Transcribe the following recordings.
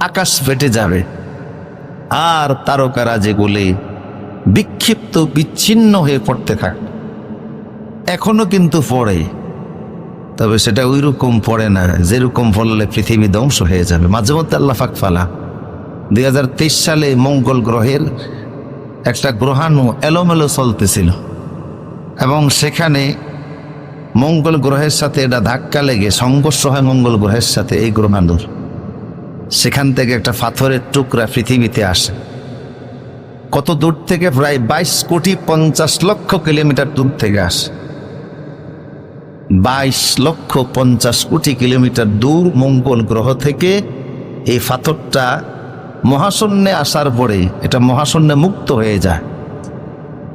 আকাশ ফেটে যাবে। আর তারকারা যেগুলি বিক্ষিপ্ত বিচ্ছিন্ন হয়ে পড়তে থাকে। এখনও কিন্তু পড়ে। তবে সেটা ওই রকম পড়ে না, যেরকম পড়লে পৃথিবী ধ্বংস হয়ে যাবে। মাঝে মধ্যে আল্লাহ ফাক ফালা। দু হাজার তেইশ সালে মঙ্গল গ্রহের একটা গ্রহাণু এলোমেলো চলতেছিল। এবং সেখানে মঙ্গল গ্রহের সাথে এটা ধাক্কা লেগে সংঘর্ষ হয় মঙ্গল গ্রহের সাথে এই গ্রহাণুর। সেখান থেকে একটা পাথরের টুকরা পৃথিবীতে আসে। কত দূর থেকে প্রায় বাইশ কোটি পঞ্চাশ লক্ষ কিলোমিটার দূর থেকে আসে। বাইশ লক্ষ পঞ্চাশ কোটি কিলোমিটার দূর মঙ্গল গ্রহ থেকে এই পাথরটা মহাশূন্যে আসার পরে এটা মহাশূন্যে মুক্ত হয়ে যায়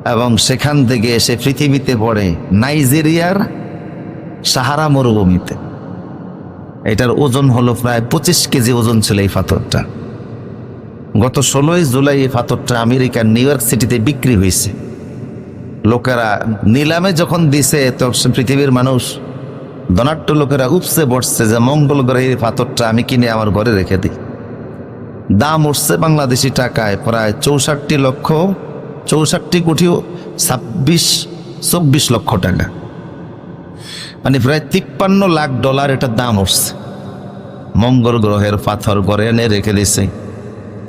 এবং সেখান থেকে এসে পৃথিবীতে পড়ে নাইজেরিয়ার সাহারা মরুভূমিতে। এটার ওজন হলো প্রায় পঁচিশ কেজি ওজন ছিল এই পাথরটা গত ষোলোই জুলাই এই পাথরটা আমেরিকার নিউ ইয়র্ক সিটিতে বিক্রি হয়েছে। লোকেরা নিলামে যখন দিছে, তখন পৃথিবীর মানুষ ধনাট্য লোকেরা উপসে বসছে যে মঙ্গল গ্রহের পাথরটা আমি কিনে আমার ঘরে রেখে দিই। দাম উঠছে বাংলাদেশি টাকায় প্রায় চৌষট্টি লক্ষ, চৌষট্টি কোটি ছাব্বিশ, চব্বিশ লক্ষ টাকা। মানে প্রায় তিপ্পান্ন লাখ ডলার এটার দাম উঠছে। মঙ্গল গ্রহের পাথর করে এনে রেখে দিছে।